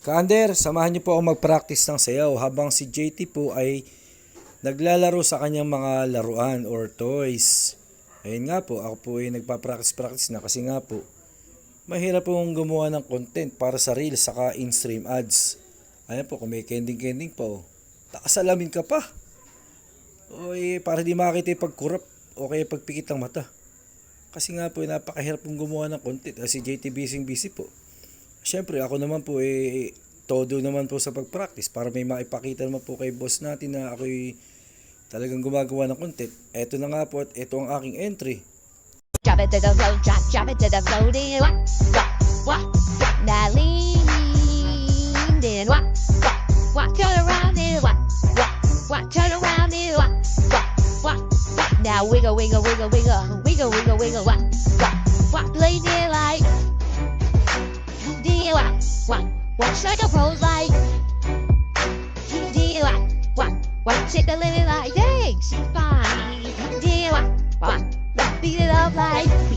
Kander, samahan niyo po ako mag-practice ng sayaw habang si JT po ay naglalaro sa kanyang mga laruan or toys. Ayun nga po, ako po ay nagpa-practice-practice na kasi nga po, mahirap pong gumawa ng content para sa reels saka in-stream ads. Ayan po, kung may kending-kending pa oh. Takasalamin ka pa. O eh, para di makita yung pagkurap o kaya pagpikit ng mata. Kasi nga po, napakahirap pong gumawa ng content. Ah, si JT busy busy po. Siyempre, ako naman po eh, todo naman po sa pag-practice para may maipakita naman po kay boss natin na ako'y talagang gumagawa ng content. Eto na nga po at eto ang aking entry. Drop it to the floor, drop, drop it to the floor, then what, what, what, now lean, then what, what, what, turn around, then what, what, what, turn around, then what, what, what, now wiggle, wiggle, wiggle, wiggle, wiggle, wiggle, wiggle, what, what, What's like a pros like? Dear what? What? What's it the lily like? Dang, she's fine. Dear what? What? Beat it up like.